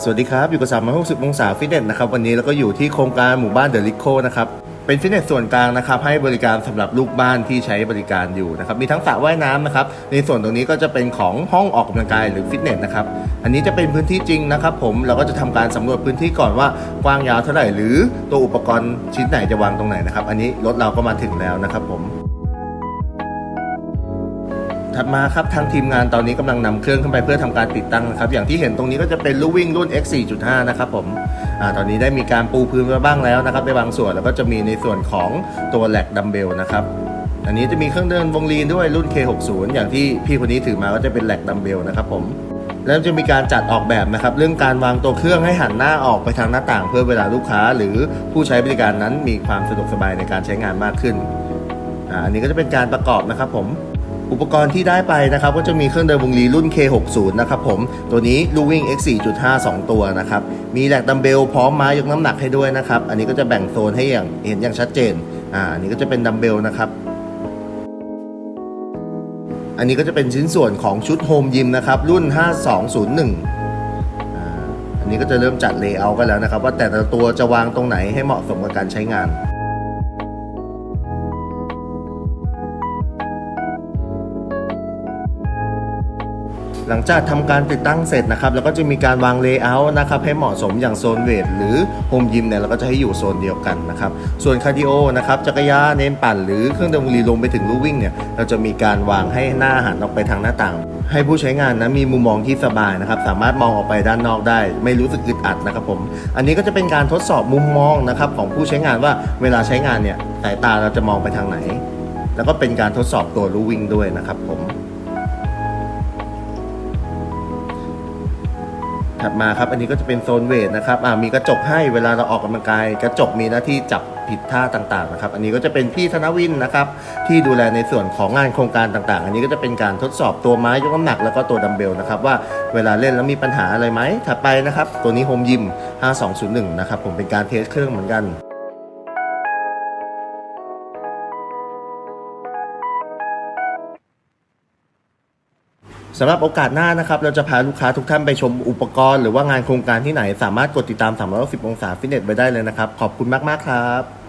สวัสดีครับ อยู่กับ 360 องศาฟิตเนสนะครับ วันนี้เราก็อยู่ที่โครงการหมู่บ้านเดอะลิโคนะครับ เป็นฟิตเนสส่วนกลางนะครับ ให้บริการสำหรับลูกบ้านที่ใช้บริการอยู่นะครับ มีทั้งสระว่ายน้ำนะครับ ในส่วนตรงนี้ก็จะเป็นของห้องออกกำลังกายหรือฟิตเนสนะครับ อันนี้จะเป็นพื้นที่จริงนะครับผม เราก็จะทำการสำรวจพื้นที่ก่อนว่ากว้างยาวเท่าไหร่ หรือตัวอุปกรณ์ชิ้นไหนจะวางตรงไหนนะครับ อันนี้รถเราก็มาถึงแล้วนะครับผม ถัดมาครับทางทีมงานตอนนี้กำลังนำเครื่องขึ้นไปเพื่อทำการติดตั้งนะครับอย่างที่เห็นตรงนี้ก็จะเป็นลูกวิ่งรุ่น X 4.5 นะครับผมอาตอนนี้ได้มีการปูพื้นมาบ้างแล้วนะครับในบางส่วนแล้วก็จะมีในส่วนของตัวแหลกดัมเบลนะครับอันนี้จะมีเครื่องเดินวงลีนด้วยรุ่น K60 อย่างที่พี่คนนี้ถือมาก็จะเป็นแหลกดัมเบลนะครับผมแล้วจะมีการจัดออกแบบนะครับ เรื่องการวางตัวเครื่องให้หันหน้าออกไปทางหน้าต่างเพื่อเวลาลูกค้า หรือผู้ใช้บริการนั้นมีความสะดวกสบายในการใช้งานมากขึ้นอ่าอันนี้ก็จะเป็นการประกอบนะครับผม อุปกรณ์ที่ได้ไปนะครับก็จะมีเครื่องเดินวงลีรุ่น K60 นะครับผม ตัวนี้ลูวิ่ง X 4.5 2 ตัวนะครับ มีแหลกดัมเบลพร้อมไม้ยกน้ำหนักให้ด้วยนะครับ อันนี้ก็จะแบ่งโซนให้อย่างเห็นอย่างชัดเจน อ่า อันนี้ก็จะเป็นดัมเบลนะครับอันนี้ก็จะเป็นชิ้นส่วนของชุดโฮมยิมนะครับ รุ่น 5201 อันนี้ก็จะเริ่มจัดเลเยอร์กันแล้วนะครับ ว่าแต่ละตัวจะวางตรงไหนให้เหมาะสมกับการใช้งาน หลังจากทำการติดตั้งเสร็จนะครับ แล้วก็จะมีการวางเลเยอร์นะครับให้เหมาะสมอย่างโซนเวทหรือโฮมยิมเนี่ยเราก็จะให้อยู่โซนเดียวกันนะครับ ส่วนคาร์ดิโอนะครับจักรยานเน้นปั่นหรือเครื่องดนตรีลงไปถึงลู่วิ่งเนี่ยเราจะมีการวางให้หน้าหันออกไปทางหน้าต่าง ให้ผู้ใช้งานนะมีมุมมองที่สบายนะครับ สามารถมองออกไปด้านนอกได้ ไม่รู้สึกอึดอัดนะครับผมอันนี้ก็จะเป็นการทดสอบมุมมองนะครับของผู้ใช้งานว่าเวลาใช้งานเนี่ยสายตาเราจะมองไปทางไหน แล้วก็เป็นการทดสอบตัวลู่วิ่งด้วยนะครับผม ถัดมาครับ อันนี้ก็จะเป็นโซนเวทนะครับอ่ามีกระจกให้เวลาเราออกกำลังกาย กระจกมีหน้าที่จับผิดท่าต่างๆนะครับ อันนี้ก็จะเป็นพี่ธนวินนะครับที่ดูแลในส่วนของงานโครงการต่างๆ อันนี้ก็จะเป็นการทดสอบตัวไม้ยกน้ำหนักแล้วก็ตัวดัมเบลนะครับว่าเวลาเล่นแล้วมีปัญหาอะไรไหมถัดไปนะครับตัวนี้โฮมยิม5201นะครับผมเป็นการเทสเครื่องเหมือนกัน สำหรับโอกาสหน้านะครับ เราจะพาลูกค้าทุกท่านไปชมอุปกรณ์หรือว่างานโครงการที่ไหน สามารถกดติดตาม 360 องศาฟิตเนสไปได้เลยนะครับ ขอบคุณมาก ๆ ครับ